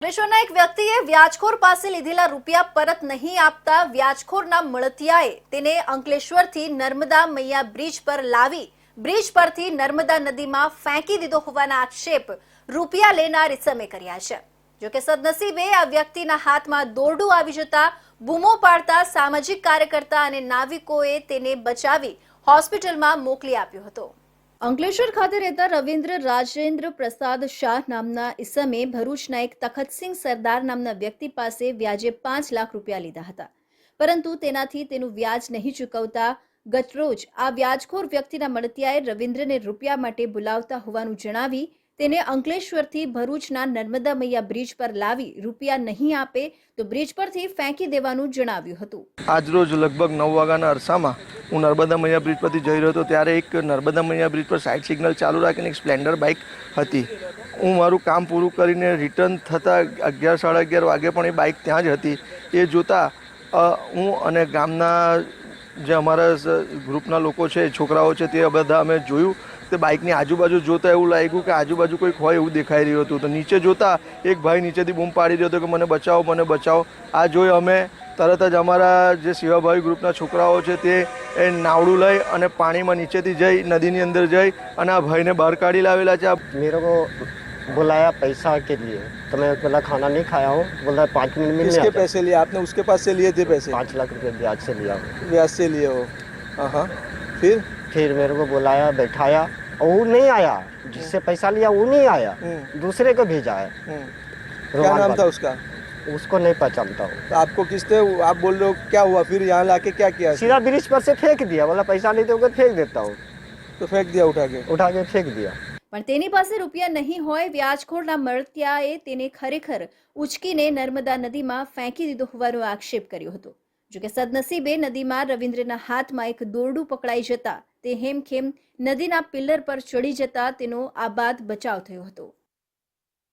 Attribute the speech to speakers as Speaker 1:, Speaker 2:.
Speaker 1: અંકલેશ્વરના એક વ્યક્તિએ વ્યાજખોર પાસે લીધેલા રૂપિયા પરત નહીં આપતા વ્યાજખોરના મળતિયાએ તેને અંકલેશ્વરથી નર્મદા મૈયા બ્રિજ પર લાવી બ્રિજ પરથી નર્મદા નદીમાં ફેંકી દીધો હોવાના આક્ષેપ રૂપિયા લેનાર ઇસમે કર્યા છે. જોકે સદનસીબે આ વ્યક્તિના હાથમાં દોરડું આવી જતા બૂમો પાડતા સામાજિક કાર્યકર્તા અને નાવિકોએ તેને બચાવી હોસ્પિટલમાં મોકલી આપ્યો હતો. અંકલેશ્વર ખાતે રહેતા રવિન્દ્ર રાજેન્દ્ર પ્રસાદ શાહ નામના ઇસમે ભરૂચના એક તખતસિંહ સરદાર નામના વ્યક્તિ પાસે વ્યાજે પાંચ લાખ રૂપિયા લીધા હતા. પરંતુ તેનાથી તેનું વ્યાજ નહીં ચૂકવતા ગતરોજ આ વ્યાજખોર વ્યક્તિના મળતિયાએ રવિન્દ્રને રૂપિયા માટે બોલાવતા હોવાનું જણાવી તેને અંકલેશ્વરથી ભરૂચના નર્મદા મૈયા બ્રિજ પર લાવી રૂપિયા નહીં આપે તો બ્રિજ પરથી ફેંકી દેવાનું જણાવ્યું હતું.
Speaker 2: આજરોજ લગભગ નવ વાગ્યાના અરસામાં હું નર્મદા મૈયા બ્રિજ પરથી જઈ રહ્યો હતો, ત્યારે એક નર્મદા મૈયા બ્રિજ પર સાઇડ સિગ્નલ ચાલુ રાખીને એક સ્પ્લેન્ડર બાઇક હતી. હું મારું કામ પૂરું કરીને રિટર્ન થતાં અગિયાર, સાડા અગિયાર વાગે પણ એ બાઇક ત્યાં જ હતી. એ જોતાં હું અને ગામના જે અમારા ગ્રુપના લોકો છે, છોકરાઓ છે, તે બધા અમે જોયું. તે બાઇકની આજુબાજુ જોતા એવું લાગ્યું કે આજુબાજુ કોઈક હોય એવું દેખાઈ રહ્યું હતું. તો નીચે જોતા એક ભાઈ નીચેથી બૂમ પાડી રહ્યો હતો કે મને બચાવો મને બચાવો. આ જોઈ અમે તરત જ અમારા જે સેવાભાવી ગ્રુપના છોકરાઓ છે, તે એ નાવડું લઈ અને પાણીમાં નીચેથી જઈ નદીની અંદર જઈ અને આ ભાઈને બહાર કાઢી લાવેલા છે. આ
Speaker 3: મેરો बुलाया पैसा के लिए। तो मैं बोला खाना नहीं खाया हूँ। बोला पाँच मिनट मिलने
Speaker 4: किसके पैसे लिए? आपने उसके पास से लिए थे पैसे?
Speaker 3: पाँच लाख रुपए ब्याज से लिया। हूँ
Speaker 4: ब्याज से लिए हो। फिर?
Speaker 3: फिर मेरे को बुलाया बैठाया और वो नहीं आया। जिससे पैसा लिया वो नहीं आया।
Speaker 4: हम्म,
Speaker 3: दूसरे को भेजा है।
Speaker 4: हम्म। क्या नाम था उसका?
Speaker 3: उसको नहीं पहचानता हूँ।
Speaker 4: तो आपको किसने आप बोल रहे हो क्या हुआ? फिर यहाँ लाके क्या किया
Speaker 3: सीधा ब्रिज पर से फेंक दिया। बोला पैसा नहीं दोगे फेंक देता हूँ।
Speaker 4: तो फेंक दिया उठा के?
Speaker 3: उठा के फेंक दिया।
Speaker 1: પણ તેની પાસે રૂપિયા નહીં હોય, વ્યાજખોરના મળતિયાએ તેને ખરેખર ઉચકીને નર્મદા નદીમાં ફેંકી દીધો હોવાનો આક્ષેપ કર્યો હતો. જોકે સદનસીબે નદીમાં રવિન્દ્રના હાથમાં એક દોરડું પકડાઈ જતા તે હેમખેમ નદીના પિલ્લર પર ચડી જતા તેનો આબાદ બચાવ થયો હતો.